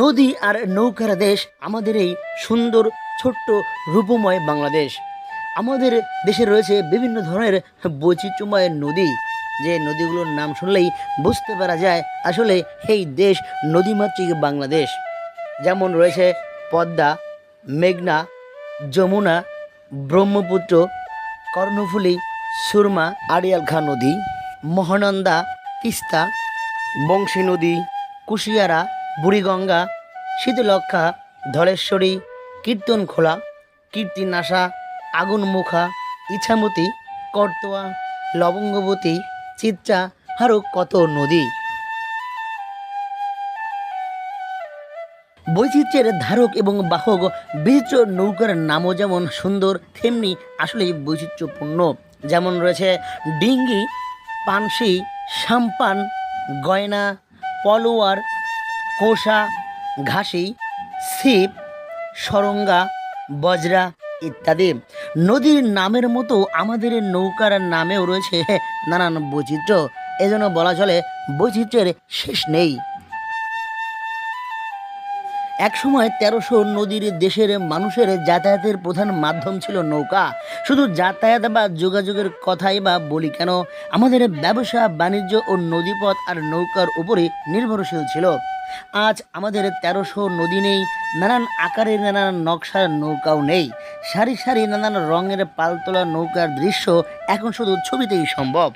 নদী আর নৌকার দেশ আমাদের এই সুন্দর, ছোট্ট, রূপময় বাংলাদেশ। আমাদের দেশে রয়েছে বিভিন্ন ধরনের বৈচিত্র্যময় নদী। যে নদীগুলোর নাম শুনলেই বুঝতে পারা যায় আসলে এই দেশ নদীমাতৃক বাংলাদেশ। যেমন রয়েছে পদ্মা, মেঘনা, যমুনা, ব্রহ্মপুত্র, কর্ণফুলী, সুরমা, আড়িয়াল খা নদী, মহানন্দা, তিস্তা, বংশী নদী, কুশিয়ারা, বুড়িগঙ্গা শীতলক্ষা ধলেশ্বরী কীর্তন কীর্তনখোলা, কীর্তিনাশা, আগুনমুখা, ইছামতি, করতোয়া, লবঙ্গবতী, চিত্রা আরও কত নদী। বৈচিত্র্যের ধারক এবং বাহক, বিচিত্র নৌকার নামও যেমন সুন্দর, তেমনি আসলেই বৈচিত্র্যপূর্ণ। যেমন রয়েছে ডিঙ্গি, পানসি, সাম্পান, গয়না, পলোয়ার, কোষা ঘাসি, ছিপ, সরঙ্গা, বজরা ইত্যাদি। নদীর নামের মতো আমাদের নৌকার নামেও রয়েছে নানান বৈচিত্র্য। এজন্য বলা চলে বৈচিত্র্যের শেষ নেই। একসময় তেরোশো নদীর দেশের মানুষের যাতায়াতের প্রধান মাধ্যম ছিল নৌকা। শুধু যাতায়াত বা যোগাযোগের কথাই বা বলি কেন, আমাদের ব্যবসা, বাণিজ্য ও নদীপথ আর নৌকার উপরে নির্ভরশীল ছিল। আজ আমাদের তেরোশো নদী নেই, নানান আকারের নানান নকশার নৌকাও নেই। সারি সারি নানান রঙের পালতোলা নৌকার দৃশ্য এখন শুধু ছবিতেই সম্ভব।